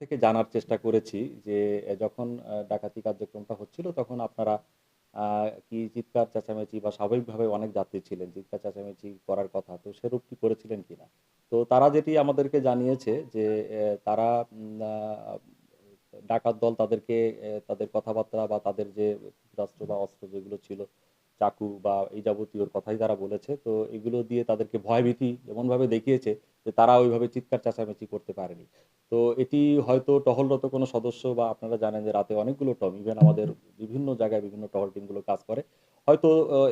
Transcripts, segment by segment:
থেকে জানার চেষ্টা করেছি যে যখন ডাকাতি কার্যক্রমটা হচ্ছিল তখন আপনারা কি চিৎকার চেঁচামেচি বা স্বাভাবিকভাবে অনেক যাত্রী ছিলেন, চিৎকার চেঁচামেচি করার কথা, তো সেরূপ কি করেছিলেন কিনা? তো তারা যেটি আমাদেরকে জানিয়েছে যে তারা ডাকাত দল তাদেরকে তাদের কথাবার্তা বা তাদের যে ক্ষেপণাস্ত্র বা অস্ত্র যেগুলো ছিল চাকু বা এই যাবতীয় কথাই তারা বলেছে। তো এগুলো দিয়ে তাদেরকে ভয়ভীতি এমনভাবে দেখিয়েছে যে তারা ওইভাবে চিৎকার চেঁচামেচি করতে পারেনি। তো এটি হয়তো টহলরত কোনো সদস্য বা আপনারা জানেন যে রাতে অনেকগুলো টম ইভেন আমাদের বিভিন্ন জায়গায় বিভিন্ন টহল টিমগুলো কাজ করে। হয়তো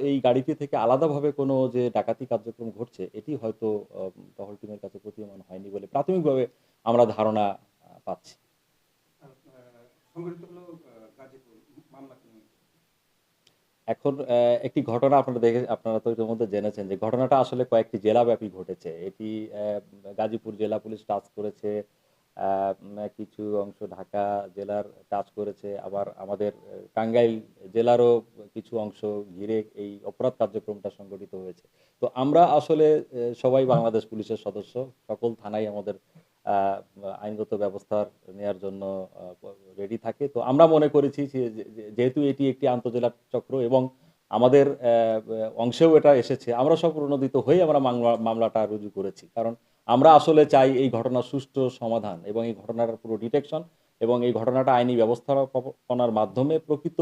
এই গাড়িটি থেকে আলাদাভাবে কোনো যে ডাকাতি কার্যক্রম ঘটছে, এটি হয়তো টহল টিমের কাছে প্রতীয়মান হয়নি বলে প্রাথমিকভাবে আমরা ধারণা পাচ্ছি? এখন একটি ঘটনা আপনারা দেখে, আপনারা তো ইতিমধ্যে জেনেছেন যে ঘটনাটা আসলে কয়েকটি জেলাব্যাপী ঘটেছে। এটি গাজীপুর জেলা পুলিশ টাচ করেছে কিছু অংশ ঢাকা জেলার টাচ করেছে, আবার আমাদের টাঙ্গাইল জেলারও কিছু অংশ ঘিরে এই অপরাধ কার্যক্রমটা সংগঠিত হয়েছে। তো আমরা আসলে সবাই বাংলাদেশ পুলিশের সদস্য, সকল থানায় আমাদের আইনগত ব্যবস্থা নেওয়ার জন্য রেডি থাকে। তো আমরা মনে করেছি যেহেতু এটি একটি আন্তজেলা চক্র এবং আমাদের অংশেও এটা এসেছে, আমরা সব প্রণোদিত হয়ে আমরা মামলাটা রুজু করেছি। কারণ আমরা আসলে চাই এই ঘটনার সুষ্ঠু সমাধান এবং এই ঘটনার পুরো ডিটেকশন এবং এই ঘটনাটা আইনি ব্যবস্থাপনার মাধ্যমে প্রকৃত